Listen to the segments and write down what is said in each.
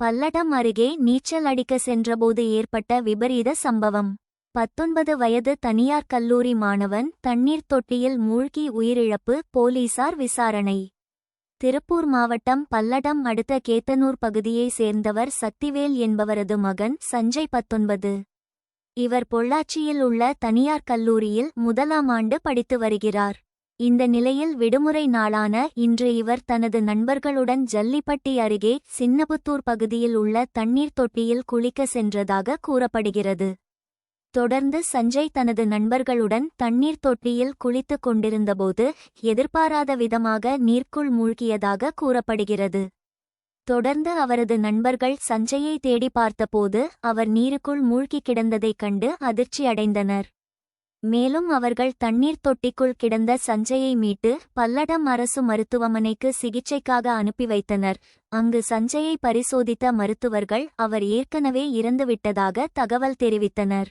பல்லடம் அருகே நீச்சல் அடிக்க சென்றபோது ஏற்பட்ட விபரீத சம்பவம். பத்தொன்பது வயது தனியார் கல்லூரி மாணவன் தண்ணீர் தொட்டியில் மூழ்கி உயிரிழப்பு போலீசார் விசாரணை. திருப்பூர் மாவட்டம் பல்லடம் அடுத்த கேத்தனூர் பகுதியைச் சேர்ந்தவர் சக்திவேல் என்பவரது மகன் சஞ்சய் பத்தொன்பது. இவர் பொள்ளாச்சியில் உள்ள தனியார் கல்லூரியில் முதலாம் ஆண்டு படித்து வருகிறார். இந்த நிலையில் விடுமுறை நாளான இன்று இவர் தனது நண்பர்களுடன் ஜல்லிப்பட்டி அருகே சின்னபுத்தூர் பகுதியில் உள்ள தண்ணீர் தொட்டியில் குளிக்க சென்றதாக கூறப்படுகிறது. தொடர்ந்து சஞ்சய் தனது நண்பர்களுடன் தண்ணீர் தொட்டியில் குளித்துக் கொண்டிருந்தபோது எதிர்பாராத விதமாக நீர்க்குள் மூழ்கியதாக கூறப்படுகிறது. தொடர்ந்து அவரது நண்பர்கள் சஞ்சயை தேடி பார்த்தபோது அவர் நீருக்குள் மூழ்கி கிடந்ததைக் கண்டு அதிர்ச்சியடைந்தனர். மேலும் அவர்கள் தண்ணீர் தொட்டிக்குள் கிடந்த சஞ்சயை மீட்டு பல்லடம் அரசு மருத்துவமனைக்கு சிகிச்சைக்காக அனுப்பி வைத்தனர். அங்கு சஞ்சயை பரிசோதித்த மருத்துவர்கள் அவர் ஏற்கனவே இறந்துவிட்டதாக தகவல் தெரிவித்தனர்.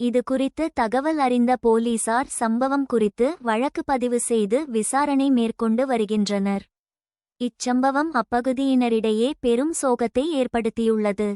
இது குறித்து தகவல் அறிந்த போலீசார் சம்பவம் குறித்து வழக்கு பதிவு செய்து விசாரணை மேற்கொண்டு வருகின்றனர். இச்சம்பவம் அப்பகுதியினரிடையே பெரும் சோகத்தை ஏற்படுத்தியுள்ளது.